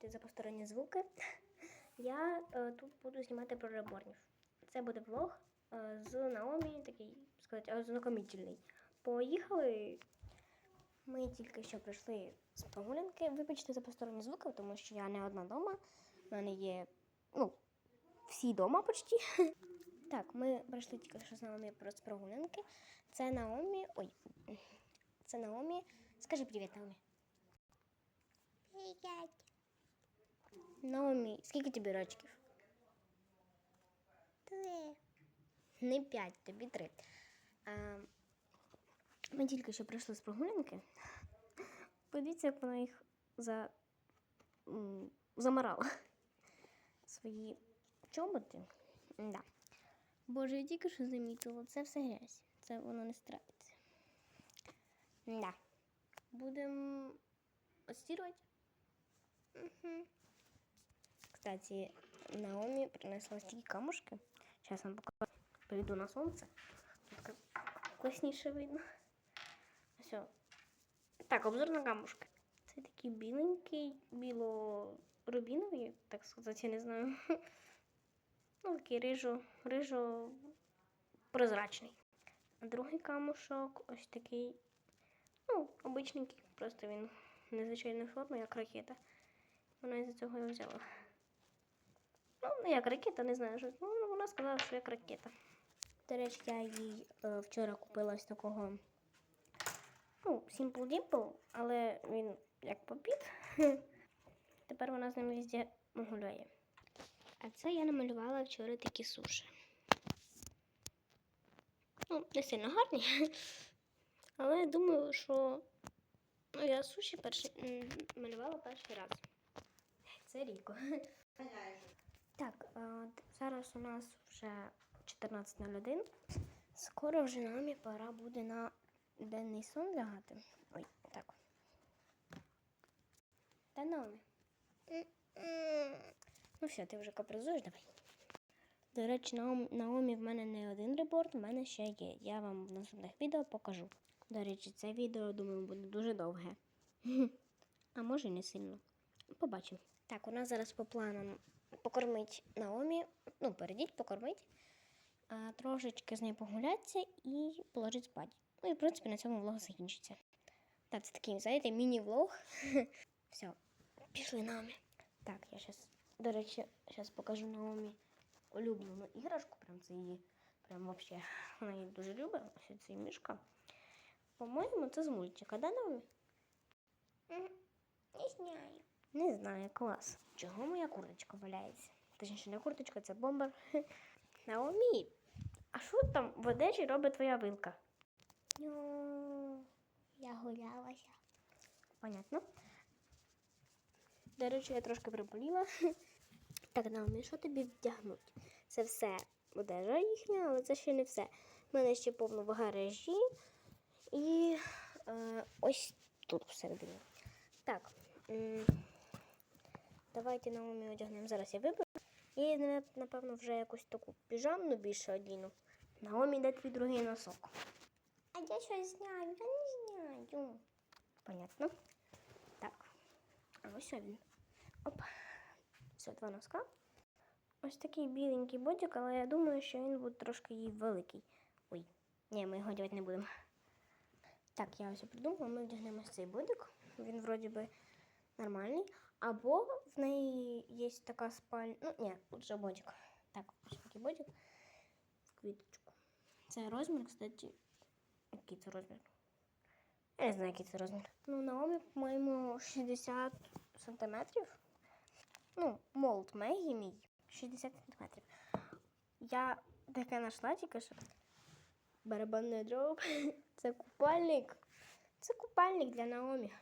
вибачте за посторонні звуки. Я е, тут буду знімати про реборнів. Це буде влог е, з Наомі, такий сказати, ознакомительний. Поїхали. Ми тільки що прийшли з прогулянки. Вибачте за посторонні звуки, тому що я не одна вдома. У мене є ну, всі вдома почти. Так, ми прийшли тільки що з Наомі про- прогулянки. Це Наомі. Ой, це Наомі. Скажи привіт, Наомі. Привіт. Наомі, скільки тобі рочків? Три. Не п'ять, тобі три. А, ми тільки що прийшли з прогулянки. Подивіться, як вона їх за... замарала. Свої чоботи. Да. Боже, я тільки що замітила, це все грязь. Це воно не страпиться. Да. Будемо отстирувати. Угу. Кстати, Наоми принесла такі камушки. Сейчас вам покажу. Перейду на сонце. Тут класніше видно. Все. Так, обзор на камушки. Це такий біленький, біло-рубіновий, так сказати, я не знаю. Ну, такий рижо, рижо прозрачний. А другий камушок ось такий, ну, обичненький, просто він незвичайної форми, як ракета. Вона із-за цього його взяла. Ну, не як ракета, не знаю, що. Ну, вона сказала, що як ракета. До речі, я їй е, вчора купила ось такого. Ну, Simple Dimple, але він як попіт. Тепер вона з ним везде гуляє. А це я намалювала вчора такі суші. Ну, не сильно гарні. Але я думаю, що ну, я суші перший, малювала перший раз. Це ріко. Так, е, зараз у нас вже 14.01. Скоро вже нам пора буде на денний сон лягати. Ой, так. Та Наомі. Ну все, ти вже капризуєш, давай. До речі, Наом- Наомі в мене не один репорт, в мене ще є. Я вам в наступних відео покажу. До речі, це відео, думаю, буде дуже довге. А може і не сильно. Побачимо. Так, у нас зараз по планам покормить Наомі, ну, перейдіть, покормить, а, трошечки з нею погулятися і положить спати. Ну і в принципі на цьому влог закінчиться. Так, це такий, знаєте, міні-влог. Все, пішли Наомі. Так, я зараз, до речі, зараз покажу Наомі улюблену іграшку. Прям це її, прям вообще, вона її дуже любить. Ось цей мішка. По-моєму, це з мультика, да, Наомі? Не знаю. Не знаю, клас. Чого моя курточка валяється? Точніше, не курточка, це бомбер. Наомі, а що там в одежі робить твоя вилка? Ну, я гулялася. Понятно. До речі, я трошки приболіла. Так, Наомі, що тобі вдягнуть? Це все одежа їхня, але це ще не все. У мене ще повно в гаражі і е, ось тут всередині. Так. Давайте Наомі одягнемо. Зараз я виберу. І, напевно, вже якусь таку піжамну більше одіну. Наомі, де твій другий носок? А я щось знаю, я не знаю. Понятно. Так. А ось він. Оп. Все, два носка. Ось такий біленький бодік, але я думаю, що він буде трошки їй великий. Ой, ні, ми його одягати не будемо. Так, я ось придумала, ми вдягнемо цей бодик. Він вроді би нормальний. Або в неї є така спальня. Ну, ні, тут же бодик. Так, ось такий бодик. В квіточку. Це розмір, кстати. Який це розмір? Я не знаю, який це розмір. Ну, Наомі, по-моєму, 60 сантиметрів. Ну, молд Мегі мій 60 сантиметрів. Я таке знайшла тільки що. Барабанний дроб. Це купальник. Це купальник для Наомі.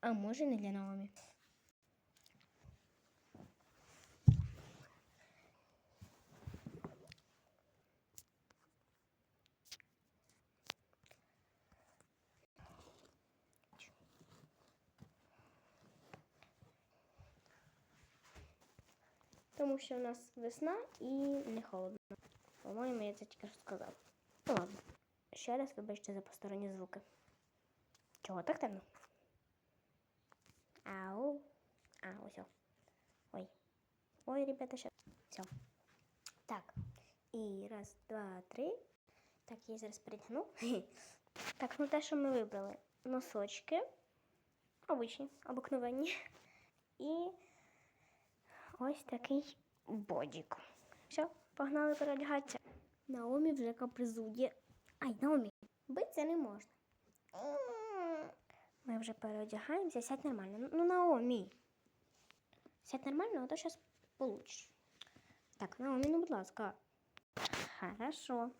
А може не для Наомі. Тому що у нас весна і не холодно. По-моєму, я це тільки що сказав. Ну ладно. Ще раз вибачте за посторонні звуки. Чого так темно? Ау. А, ось. о. Ой. Ой, ребята, ще. Все. Так. І раз, два, три. Так, я зараз перетягну. Так, ну те, що ми вибрали. Носочки. Обичні, обикновенні. І ось такий бодік. Все, погнали переодягатися. Наомі вже капризує. Ай, Наомі, битися не можна. Ми вже переодягаємося, сядь нормально. Ну, Наомі. Сядь нормально, а то зараз получиш. Так, Наомі, ну, будь ласка. Хорошо.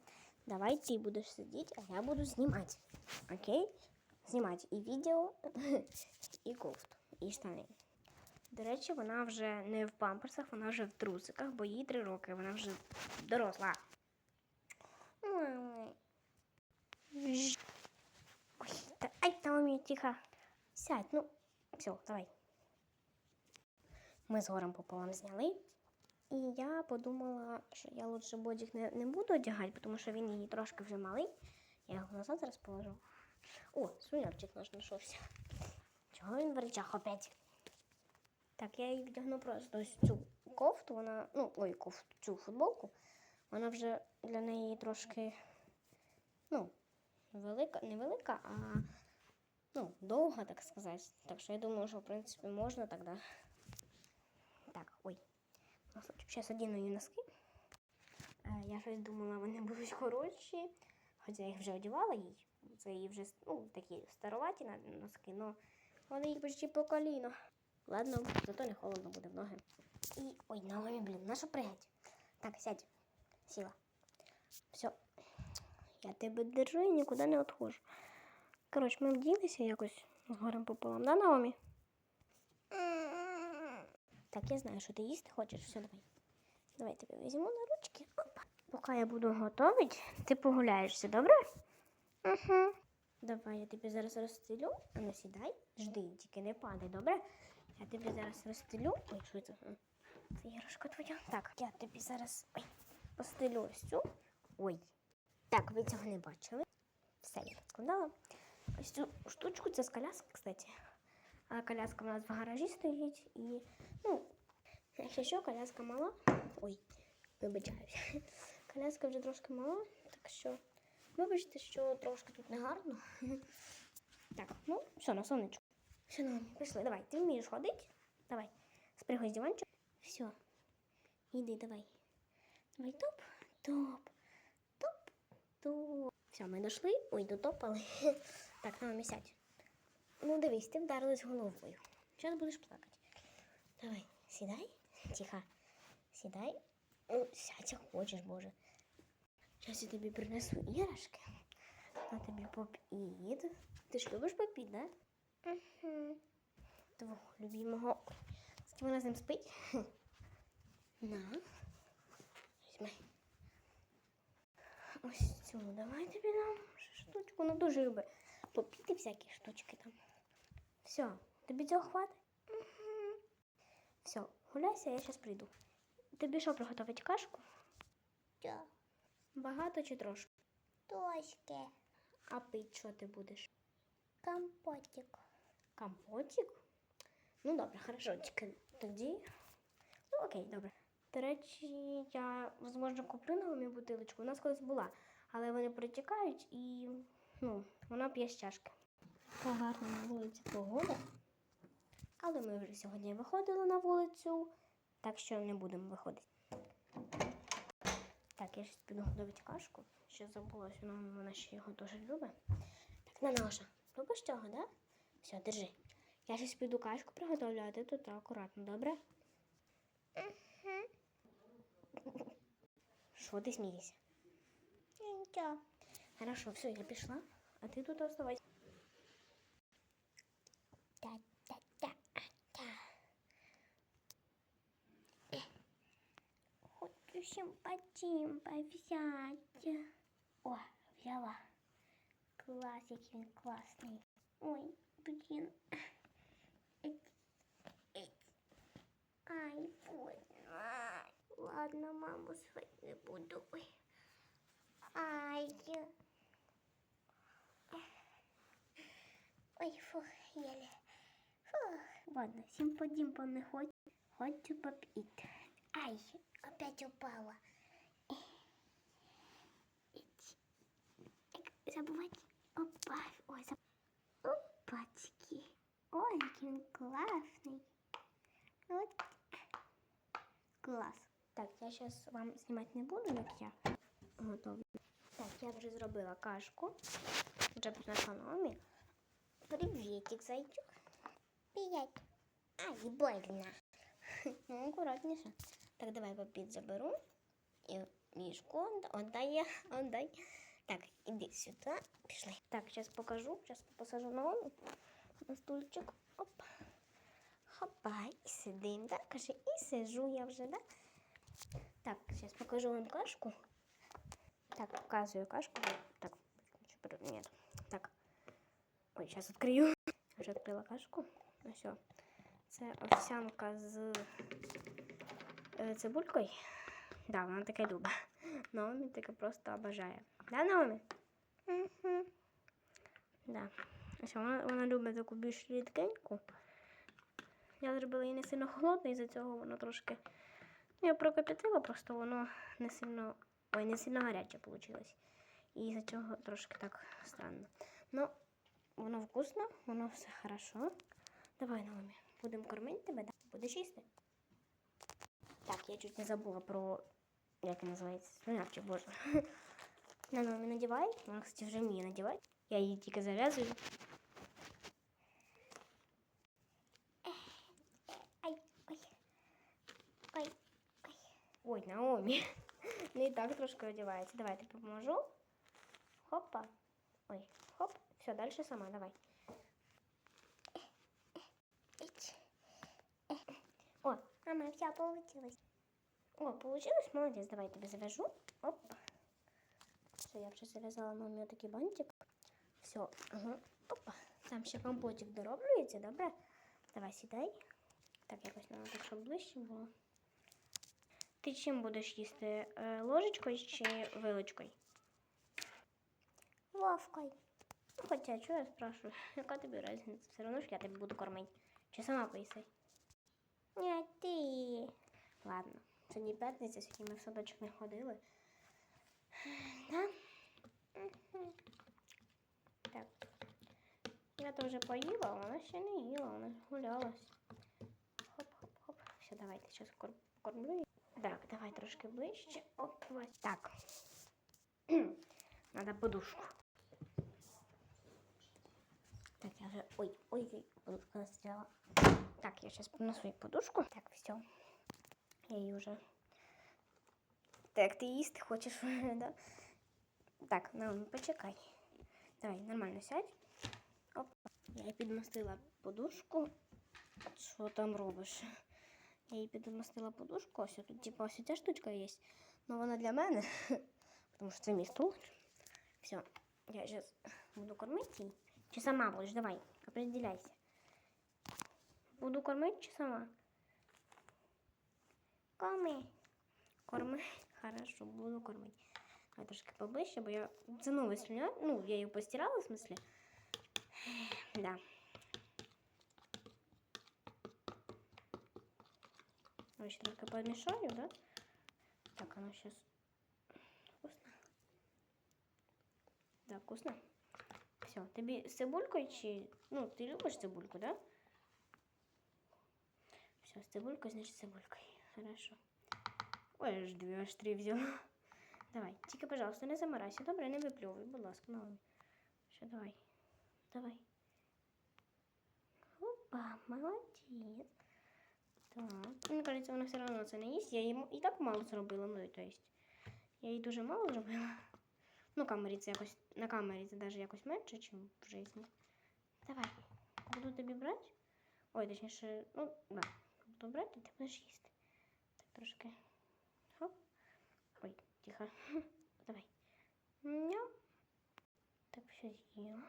Давай ты будешь сидеть, а я буду снимать. Окей? Знімати і відео, і кофту, і штани. До речі, вона вже не в памперсах, вона вже в трусиках, бо їй три роки, вона вже доросла. Ой, та, ай, Наомі, тихо. Сядь, ну, все, давай. Ми з горем пополам зняли. І я подумала, що я лучше бодік не, не буду одягати, тому що він її трошки вже малий. Я його назад зараз положу. О, свиньорчик наш знайшовся. Чого він в речах опять? Так, я їй вдягну просто ось цю кофту, вона, ну, ой, кофту, цю футболку. Вона вже для неї трошки, ну, велика, не велика, а ну, довга, так сказати. Так що я думаю, що в принципі можна тоді. Так, ой. Зараз одіну її носки. Е, Я щось думала, вони будуть хороші. Хоча я їх вже одягала їй. Це її вже ну, такі староваті носки, але вони їх почти по коліно. Ладно, зато не холодно буде в ноги. І. Ой, ногами, блін, на що пригать? Так, сядь. Сіла. Все. Я тебе держу і нікуди не відходжу. Коротше, ми вділися якось горем пополам, да, Наомі? Так, я знаю, що ти їсти хочеш. Все, давай. Давай тебе візьму на ручки. Опа. Поки я буду готувати, ти погуляєшся, добре? Угу. Давай, я тобі зараз розстелю. А ну сідай, жди, тільки не падай, добре? Я тобі зараз розстелю. Ой, що це? Це іграшка твоя. Так, я тобі зараз ой, постелю ось цю. Ой. Так, ви цього не бачили. Все, я складала. Ось цю штучку, це з коляски, кстати. А коляска у нас в гаражі стоїть і, ну, якщо що, коляска мала. Ой, вибачаюся. Коляска вже трошки мала, так що вибачте, що трошки тут негарно. Так, ну, все, на сонечку. Все, ну, пішли, давай. Ти вмієш ходити? Давай. Спригай з диванчика. Все. Іди, давай. Давай, топ, топ, топ, топ. Все, ми дійшли. Ой, дотопали. Так, на сядь. Ну, дивись, ти вдарилась головою. Зараз будеш плакати. Давай, сідай. Тихо. Сідай. Ну, сядь, як хочеш, Боже. Зараз я тобі принесу іграшки. На тобі попід. Ти ж любиш попід, да? Угу. Твого любимого. З ким вона з ним спить? На. Візьми. Ось цю давай тобі дам штучку. Вона дуже любить попіти всякі штучки там. Все, тобі цього хватить? Угу. Все, гуляйся, я зараз прийду. Тобі що приготувати кашку? Що? Багато чи трошки? Трошки. А пить що ти будеш? Компотик. Компотик? Ну добре, хорошо, тоді. Ну окей, добре. До речі, я, можливо, куплю нову бутилочку. У нас колись була, але вони протікають і ну, вона п'є з чашки. Така гарна на вулиці погода. Але ми вже сьогодні виходили на вулицю, так що не будемо виходити. Так, я ще піду готувати кашку. Що вона вона ще його дуже любить. Так, на наша. Любиш цього, да? Все, держи. Я щось піду кашку приготовлю, а ти тут акуратно, добре? Що ти смієшся? Нічого. Хорошо, все, я пішла, а ти тут оставайся. Хочу симпатимпа взять. О, взяла. Класс, який він класний. Ой, блін. Ай, больно. Ладно, маму звать не буду. Ай. Ой, фух, еле. Фу, Ладно, симпа-димпа не хочу. Хочу попить. Ай, опять упала. Забывать. Опа. Ой, заб... Опачки. Ой, який він класний. От. Клас. Так, я зараз вам знімати не буду, як я готовлю. Так, я вже зробила кашку. Вже принесла Наомі. Привітик, зайчик. Привет. Ай, больно. Ну, акуратніше. Так, давай попід заберу. І мішку отдай, отдай. Так, іди сюди. Пішли. Так, зараз покажу. Зараз посажу на Наомі на стульчик. Оп. Хопа, і сидим, да? Каже, і сижу я вже, да? Так, зараз покажу вам кашку. Так, показую кашку. Так, нет. Так. Ой, зараз відкрию. Вже відкрила кашку. Ну все. Це овсянка з е, цибулькою. Да, вона таке любить. Наомі таке просто обожає. Да, Наомі? Угу. Да. Ось вона, вона любить таку більш рідкеньку. Я зробила її не сильно холодну, і за цього воно трошки. Ну, Я прокипятила, просто воно не сильно. Ой, не сильно гаряче вийшло. І за цього трошки так странно. Ну, воно вкусно, воно все хорошо. Давай, Наомі, будемо кормити тебе, да? Будеш їсти? Так, я чуть не забула про. Як називається? Свинарчик, боже. На Наомі надівай. Вона, кстати, вже вміє надівати. Я її тільки зав'язую. Ай, ой. Ой, Ой, Наомі. Не і так трошки одягається. Давай, я тобі поможу. Хопа. Ой, хоп. Все, далі сама, давай. ить. О, мама, все получилось. О, получилось? Молодець, давай я тобі завяжу. Оп. Все, я вже зав'язала мамі такий бантик. Все, ага. Опа. Там ще компотик дороблюється, добре? Давай сідай. Так, якось треба так, щоб ближче було. Ти чим будеш їсти? Е, Ложечкою чи вилочкою? Вовкой. Ну, хоча, чого я спрашиваю? Яка тобі різниця? Все одно ж я тебе буду кормити. Чи сама поїси? Нет, ты. Ладно, сьогодні п'ятниця, сьогодні ми в садочок не ходили. Да? Так. Я то вже поїла, вона ще не їла, вона гулялась. Хоп-хоп-хоп. Все, давайте зараз кормлю. Так, давай трошки ближче. Оп, так. Надо подушку. Так, я вже. Ой, ой, ой, подушка застряла. Так, я сейчас принесу ей подушку. Так, все. Я її вже. Так, ти їсти хочеш, да? Так, ну, почекай. Давай, нормально сядь. Оп. Я підмастила подушку. Що там робиш? Я їй підмастила подушку. Ось тут, типу, ось ця штучка є. Ну вона для мене. Тому що це мій стул. Все. Я зараз буду кормити її. Чи сама будеш? Давай, определяйся. Буду кормити чи сама? Коми. Корми. Хорошо, буду кормити. Давай трошки поближче, бо я це новий слюня. Ну, я її постирала, в смысле. Да. Ось ще трошки помішаю, да? Так, оно сейчас вкусно. Да, вкусно. Все, тобі з цибулькою чи. Ну, ти любиш цибульку, да? Все, з цибулькою, значить з цибулькою. Хорошо. Ой, аж дві, аж три взяла. Давай, тільки, пожалуйста, не замирайся. Добре, не випльовуй, будь ласка, на Ще давай. Давай. Опа, молодець. Так. Мені кажеться, вона все одно це не їсть. Я їй і так мало зробила, ну, то есть. Я їй дуже мало зробила. Ну, камері це якось, на камері це навіть якось менше, ніж в житті. Давай, буду тобі брати. Ой, точніше, ну, да. Буду брати, ти будеш їсти. Так, трошки. Тихо. Давай. Ням. Так, все з'їла.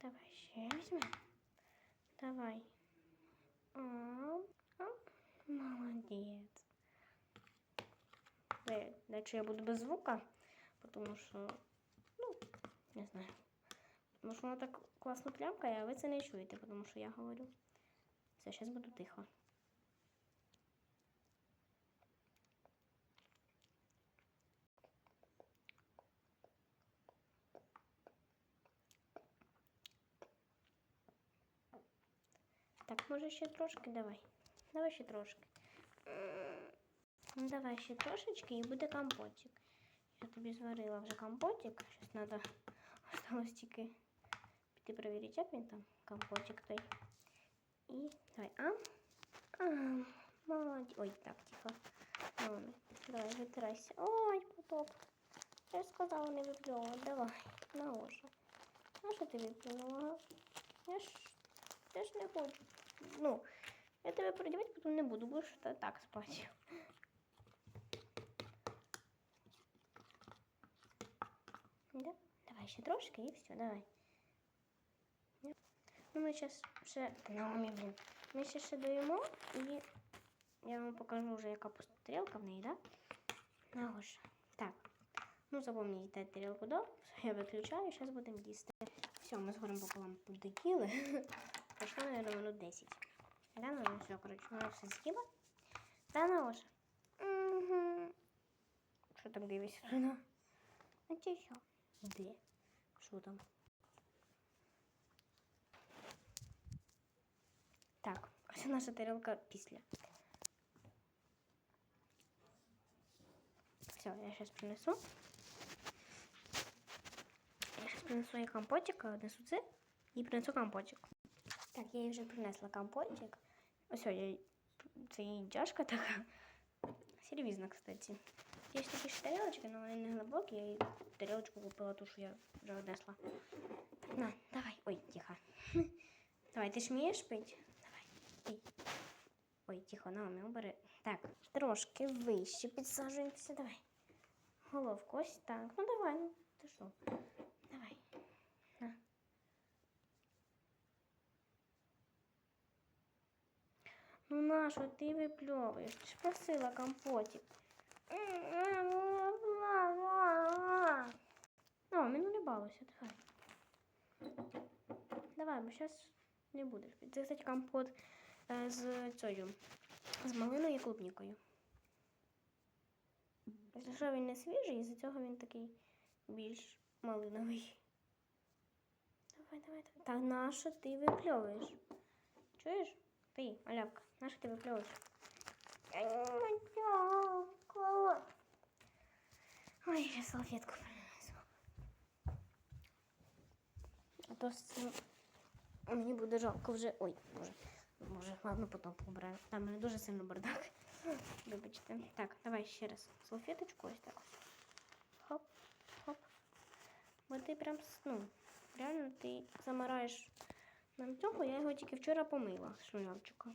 Давай ще візьмемо. Давай. Оп. Молодець. Дальше я буду без звука, потому що, ну, не знаю. Тому що воно так класно плямкає, а ви це не чуєте, тому що я говорю. Все, зараз буду тихо. може ще трошки давай. Давай ще трошки. Ну, давай ще трошечки і буде компотик. Я тобі зварила вже компотик. Щось треба осталось тільки піти перевірити, як він там компотик той. І давай, а? А, молодець. Ой, так, тихо. Ну, ну, давай, витирайся. Ой, потоп. Я ж сказала не випльовувати. Давай, на уші. А що ти виплюнула? Я ж, я ж не хочу. Ну, я тебе переодівати потім не буду, будеш так спати. Да? Давай ще трошки і все, давай. Ну, ми зараз ще. Ну, блін. Ми ще ще доїмо і я вам покажу вже, яка тарілка в неї, да? Нагоша. Так. Ну, запомніть дати тарілку. Все, я виключаю, зараз будемо їсти. Все, ми з горем пополам подоїли. Пройшло, мабуть, минут 10. Да, ну, все, коротше, вона все з'їла. Да, Нагоша? Угу. Що там дивишся? Ну, а ти що? Де? Що там? Так, ось наша тарілка після. Все, я сейчас принесу. Я сейчас принесу їй компотик, несу це і принесу компотик. Так, я їй вже принесла компотик. Ось, я це її чашка така. Сервізна, кстати. Є такі ж тарілочки, але вони не глибокі. Я їй тарілочку купила ту, що я вже однесла. На, давай. Ой, тихо. Давай, ти ж вмієш пити? Давай, пий. Ой, тихо, Наомі, убери. Так, трошки вище підсаджуємося. Давай. Головку ось так. Ну давай, ну ти що? Давай. На. Ну на що ти випльовуєш? Ти ж просила компотик. Наомі, ну не балуйся, давай. Давай, бо зараз не будеш. Це, кстати, компот е, з цією, з малиною і клубнікою. Якщо що він не свіжий, із-за цього він такий більш малиновий. Давай, давай, давай. Та нащо ти випльовуєш? Чуєш? Ти, малявка, нащо ти випльовуєш? Я не випльовую. Ой, я салфетку принесу. А то з цим мені буде жалко вже. Ой, боже. Може, ладно, потім побираю. Там в мене дуже сильно бардак. Вибачте. Так, давай ще раз. Салфеточку ось так. ось. Хоп, хоп. Бо ти прям, с- ну, реально ти замараєш нам цього, я його тільки вчора помила шмельовчика.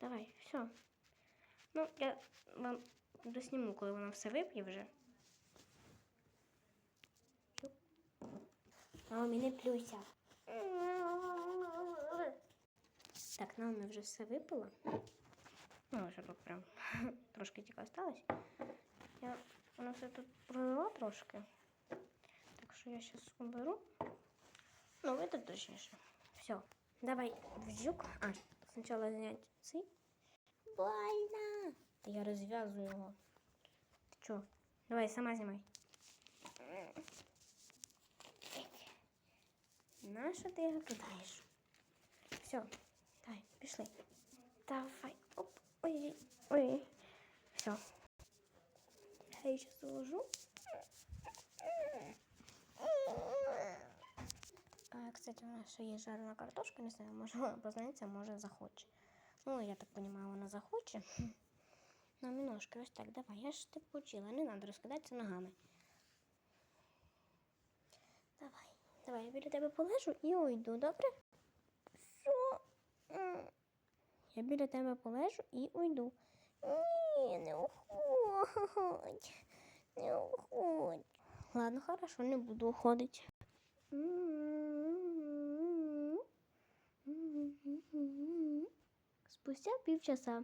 Давай, все. Ну, я вам досніму, коли вона все вип'є вже. Наомі, не плюйся. Так, Наомі вже все випила. Ну, вже тут прям трошки тільки осталось. Я воно все тут пролила трошки. Так що я зараз уберу. Ну, это точніше. Все. Давай вжук. А, спочатку зняти цей. Больно. Та я розв'язую його. Ти чо? Давай, сама знімай. Нащо ти його кидаєш? Все, давай, пішли. Давай. Оп. Ой, ой. Все. Я її сейчас уложу. Кстати, у нас ще є жарена картошка, не знаю, може вона познається, може захоче. Ну, я так понимаю, вона захоче. На міношки, ось так, давай, я ж тебе почила, не треба розкидатися ногами. Давай, давай, я біля тебе полежу і уйду, добре? Що? Я біля тебе полежу і уйду. Ні, не уходь. Не уходь. Ладно, хорошо, не буду уходити. Спустя півчаса.